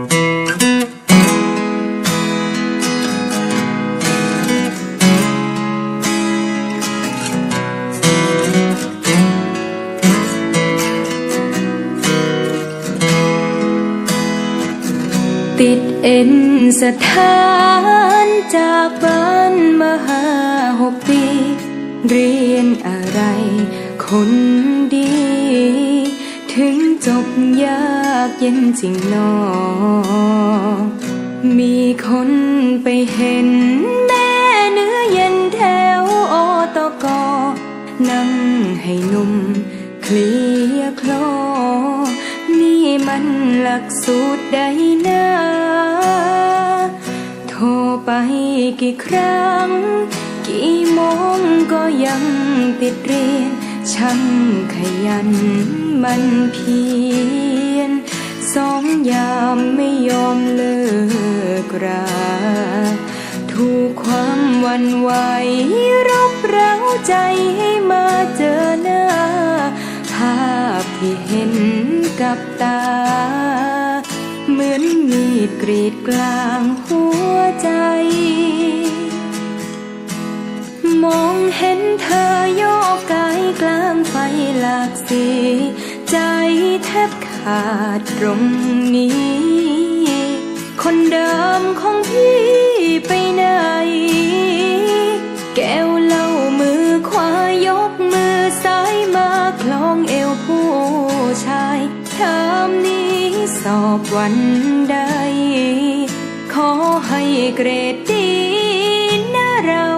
ติดเอ็นสถานจากบ้านมาหาหกปี เรียนอะไรคนดี ถึงจบยากเย็นจริงนอ มีคนไปเห็นแม่เนื้อเย็นแถวอตกนั่งให้นุ่มเคลียคลอ นี่มันหลักสูตรใดนะโทรไปกี่ครั้ง กี่โมงก็ยังติดเรียนช่างขยัน มันเพียรสองยามไม่ยอมเลิกราถูกความวันไหวรบเร้าใจให้มาเจอหน้า ภาพที่เห็นกับตา เหมือนมีดกรีดกลางหัวใจ มองเห็นเธอโยกกายกลางไฟหลากสี แทบขาดตรงนี้ คนเดิมของพี่ไปไหน แก้วเหล้ามือขวายกมือซ้ายมาคล้องเอวผู้ชายเทอมนี้สอบวันใด ขอให้เกรดดีนะเรา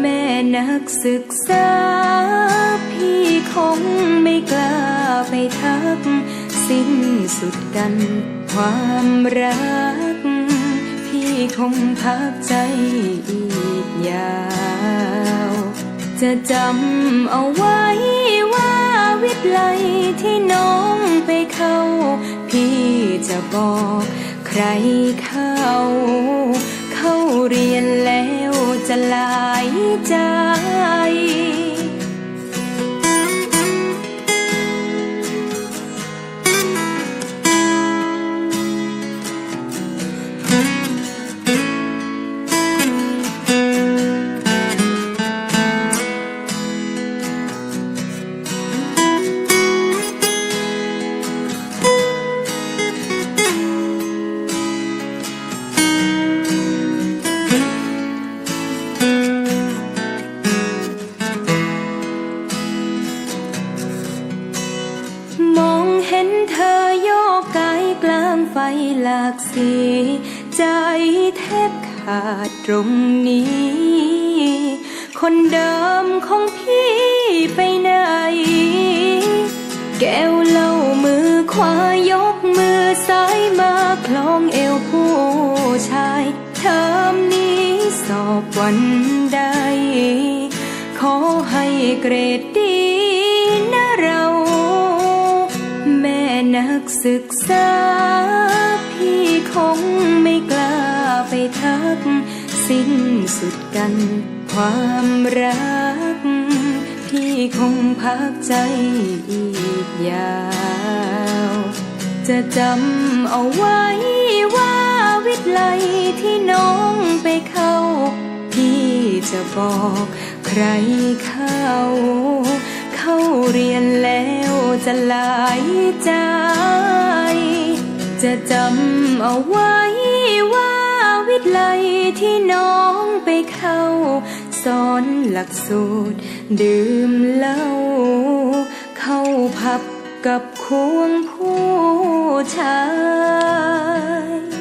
แม่นักศึกษาพี่คงไม่กล้า ไปทัก สิ้นสุดกัน ความรัก พี่คงพักใจอีกยาว จะจำเอาไว้ว่าวิทย์ไลที่น้องไปเข้า พี่จะบอกใครเข้า เข้าเรียนแล้วจะลายใจ ห็นเธอโยกกายกลางไฟหลากสี ใจแทบขาดตรงนี้ คนเดิมของพี่ไปไหน แก้วเหล้ามือขวายกมือซ้ายมาคล้องเอวผู้ชายเทอมนี้สอบวันใด ขอให้เกรดดี นักศึกษา พี่คงไม่กล้าไปทัก สิ้นสุดกัน ความรัก พี่คงพักใจอีกยาว จะจำเอาไว้ว่าวิทย์ไลที่น้องไปเข้า พี่จะบอกใครเข้า เข้าเรียนแล้วจะหลายใจ จะจำเอาไว้ว่าวิทย์ไลที่น้องไปเข้า สอนหลักสูตร ดื่มเหล้าเข้าพับกับควงผู้ชาย